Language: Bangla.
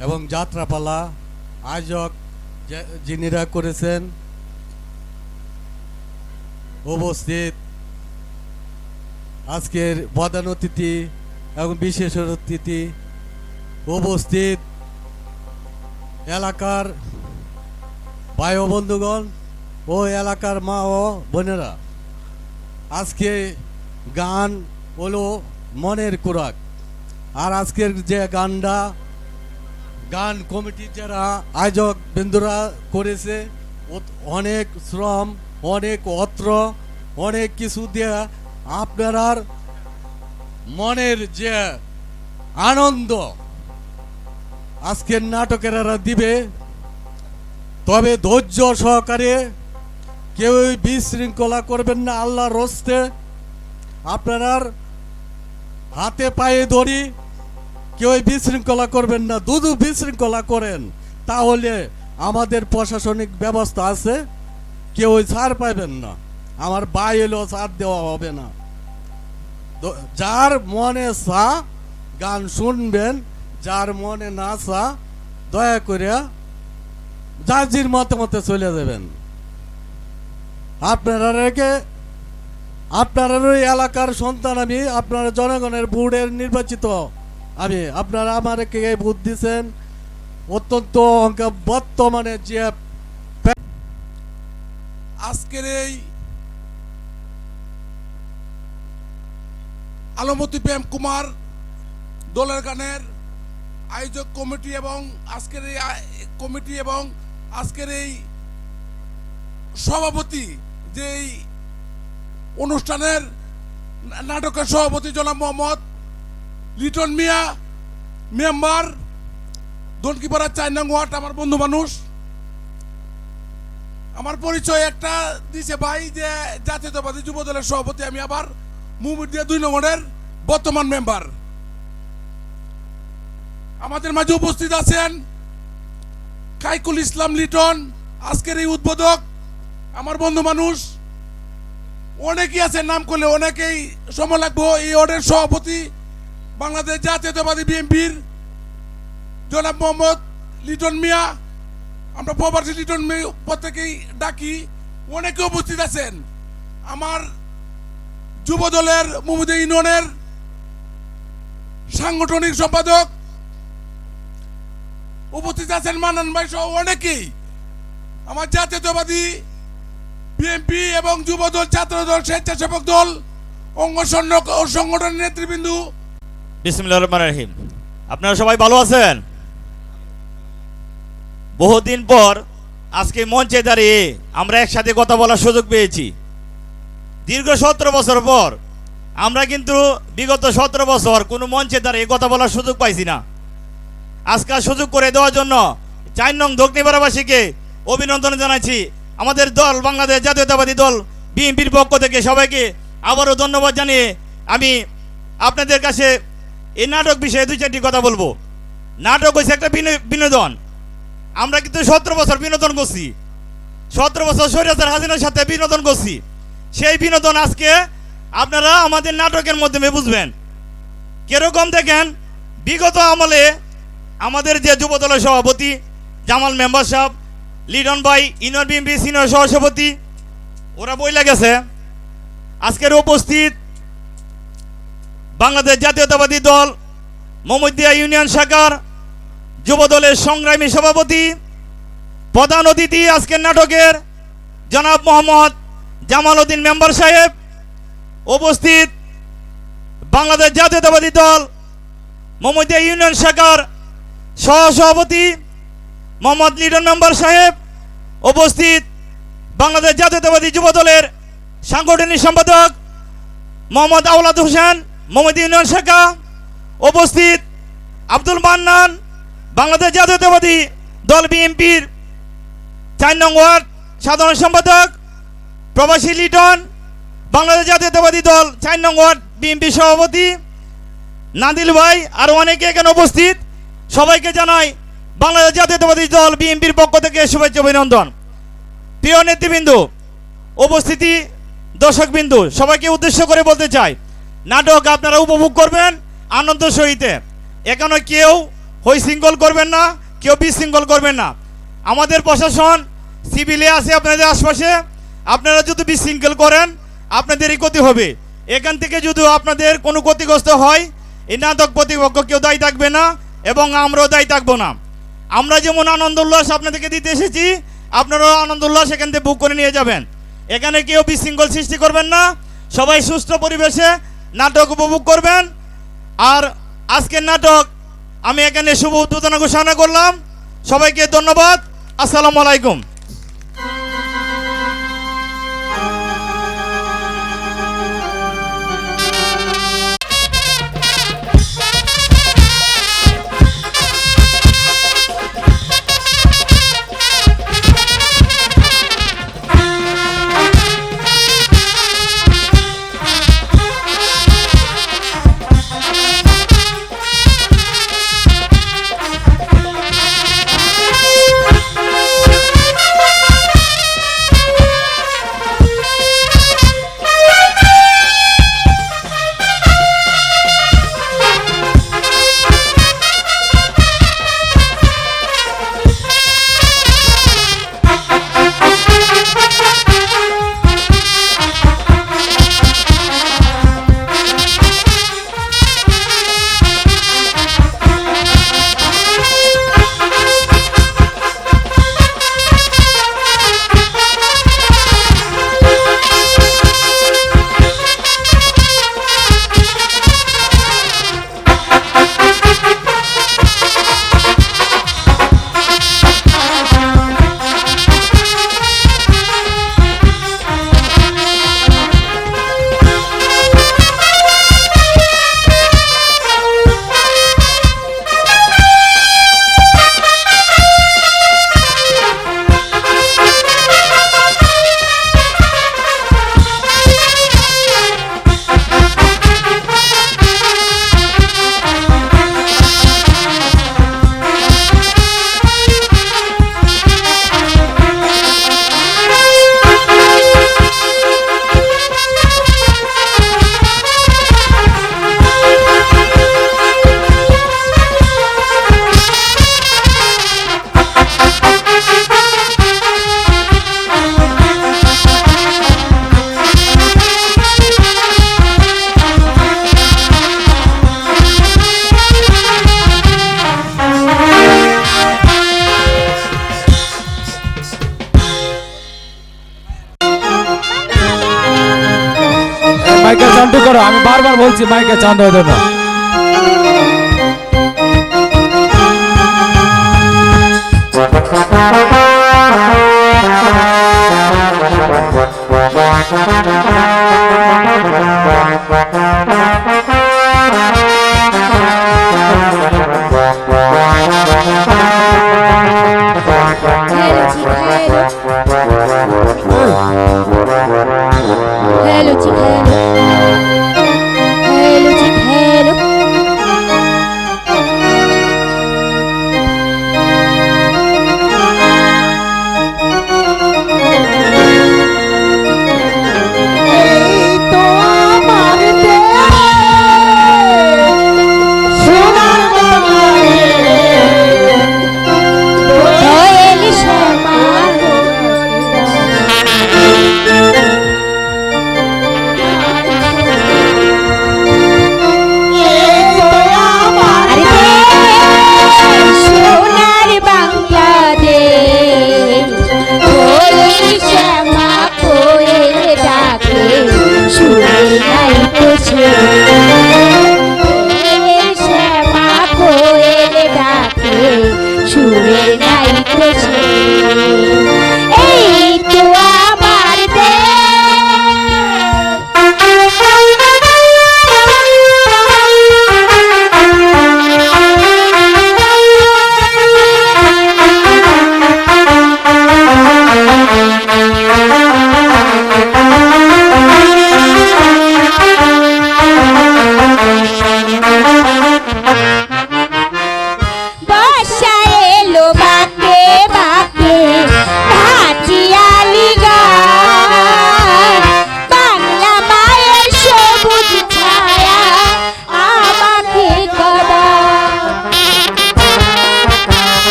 এবং যাত্রাপালা, আয়োজক যিনিরা করেছেন, উপস্থিত আজকের প্রধান অতিথি এবং বিশেষ অতিথি উপস্থিত এলাকার ভাই বন্ধুগণ ও এলাকার মা ও বোনেরা। আজকে গান হলো মনের কোরাক আর আজকের যে গানটা গান কমিটির যারা আয়োজক বিন্দুরা করেছে অনেক শ্রম, অনেক অত্র, অনেক কিছু দিয়ে আপনার মনের যে আনন্দ আজকের নাটকেরা দিবে, তবে ধৈর্য সহকারে কেউ বিশৃঙ্খলা করবেন না, আল্লাহর রস্তে আপনার হাতে পায়ে ধরি। কেউ বিশৃঙ্খলা করবেন না। দুদু বিশৃঙ্খলা করেন, তাহলে আমাদের প্রশাসনিক ব্যবস্থা আছে কেউ ছাড় পাবেন না। আমার বাই এলেও ছাড় দেওয়া হবে না। যার মনে সা গান শুনবেন, যার মনে না সা দয়া করে যার জির মতে মতে চলে যাবেন। আপনারা রেখে, আপনার এলাকার সন্তান আমি, আপনারা জনগণের ভোটের নির্বাচিত আমি আপনারা আমাকে এই ভোট দিচ্ছেন অত্যন্ত বর্তমানে যে আজকের এই আলমতি প্রেম কুমার দোলের গানের আয়োজক কমিটি এবং আজকের এই কমিটি এবং আজকের এই সভাপতি যে এই অনুষ্ঠানের নাটকের সভাপতি জনাব মোহাম্মদ লিটন মিয়া, মেম্বার, দনকিপাড়া চার নং ওয়ার্ড আমার বন্ধু মানুষ। আমার পরিচয় একটা দিছে ভাই যে জাতীয়তাবাদী যুব দলের সভাপতি আমি আবার মুমিডিয়া দুই নম্বরের বর্তমান মেম্বার। আমাদের মাঝে উপস্থিত আছেন কাইকুল ইসলাম লিটন, আজকের এই উদ্বোধক, আমার বন্ধু মানুষ। অনেকেই আছেন, নাম করলে অনেকেই সময় লাগবো, এই ওয়ার্ডের সভাপতি বাংলাদেশ জাতীয়তাবাদী বিএনপির জনাব মোহাম্মদ লিটন মিয়া। আমরা প্রবাসী লিটন মেয়ে প্রত্যেকেই ডাকি। অনেকে উপস্থিত আছেন। আমার যুব দলের মুমুদে ইউনিয়নের সাংগঠনিক সম্পাদক উপস্থিত আছেন মানান ভাই সহ অনেকেই। আমার জাতীয়তাবাদী বিএনপি এবং যুব দল ছাত্র দল স্বেচ্ছাসেবক দল অঙ্গ সংগঠনের নেতৃবৃন্দ রহিম। আপনারা সবাই ভালো আছেন? বহুদিন পর আজকে মঞ্চে দাঁড়িয়ে আমরা একসাথে কথা বলার সুযোগ পেয়েছি। দীর্ঘ সতেরো বছর পর আমরা কিন্তু বিগত সতেরো বছর কোনো মঞ্চে দাঁড়িয়ে কথা বলার সুযোগ পাইছি না। আজকাল সুযোগ করে দেওয়ার জন্য চার নং দক্ষিণপাড়াবাসীকে অভিনন্দন জানাচ্ছি। আমাদের দল, বাংলাদেশ জাতীয়তাবাদী দল, বিএনপির পক্ষ থেকে সবাইকে আবারও ধন্যবাদ জানিয়ে আমি আপনাদের কাছে এই নাটক বিষয়ে দুই চারটি কথা বলব। নাটক হচ্ছে একটা বিনো- বিনোদন। আমরা কিন্তু সতেরো বছর বিনোদন করছি। সতেরো বছর সৈরাজার হাসিনার সাথে বিনোদন করছি। সেই বিনোদন আজকে আপনারা আমাদের নাটকের মাধ্যমে বুঝবেন। কীরকম দেখেন, বিগত আমলে আমাদের যে যুব দলের সভাপতি জামাল মেম্বার সাহেব লিডন ভাই, ইনর বিএমপি সিনিয়র সহসভাপতি, ওরা বইলা গেছে। আজকের উপস্থিত বাংলাদেশ জাতীয়তাবাদী দল মোহাম্মদিয়া ইউনিয়ন শাখার যুব দলের সংগ্রামী সভাপতি, প্রধান অতিথি আজকের নাটকের জনাব মোহাম্মদ জামাল উদ্দিন মেম্বার সাহেব উপস্থিত। বাংলাদেশ জাতীয়তাবাদী দল মোহাম্মদিয়া ইউনিয়ন শাখার সহসভাপতি মোহাম্মদ লিডন মেম্বার সাহেব উপস্থিত। বাংলাদেশ জাতীয়তাবাদী যুব দলের সাংগঠনিক সম্পাদক মোহাম্মদ আওলাদ হোসেন মোহাম্মদ ইউনিয়ন শাখা উপস্থিত আব্দুল মান্নান, বাংলাদেশ জাতীয়তাবাদী দল বিএনপির চার নং ওয়ার্ড সাধারণ সম্পাদক, প্রবাসী লিটন, বাংলাদেশ জাতীয়তাবাদী দল চার নং ওয়ার্ড বিএনপি সভাপতি, নাদিল ভাই আর অনেকে এখানে উপস্থিত। সবাইকে জানাই বাংলাদেশ জাতীয়তাবাদী দল বিএনপির পক্ষ থেকে শুভেচ্ছা, অভিনন্দন। প্রিয় নেতৃবৃন্দ, উপস্থিতি দর্শকবিন্দু, সবাইকে উদ্দেশ্য করে বলতে চাই নাটক আপনারা উপভোগ করবেন আনন্দ সহিতে। এখানে কেউ হই শৃঙ্খল করবেন না, কেউ বিশৃঙ্খল করবেন না। আমাদের প্রশাসন সিভিলে আছে আপনাদের আশপাশে, আপনারা যদি বিশৃঙ্খল করেন, আপনাদেরই ক্ষতি হবে। এখান থেকে যদি আপনাদের কোনো ক্ষতিগ্রস্ত হয়, এই নাটক প্রতিপক্ষ কেউ দায়ী থাকবে না এবং আমরাও দায়ী থাকব না। আমরা যেমন আনন্দ উল্লাস আপনাদেরকে দিতে এসেছি, আপনারাও আনন্দ উল্লাস এখান থেকে বুক করে নিয়ে যাবেন। এখানে কেউ বিশৃঙ্খল সৃষ্টি করবেন না। সবাই সুস্থ পরিবেশে নাটক উপভোগ করবেন। আর আজকের নাটক আমি এখানে শুভ উদ্বোধনা ঘোষণা করলাম। সবাইকে ধন্যবাদ। আসসালামু আলাইকুম। বারবার বলছি মাইকে চান্দ হয়ে দেবো Hello, hello.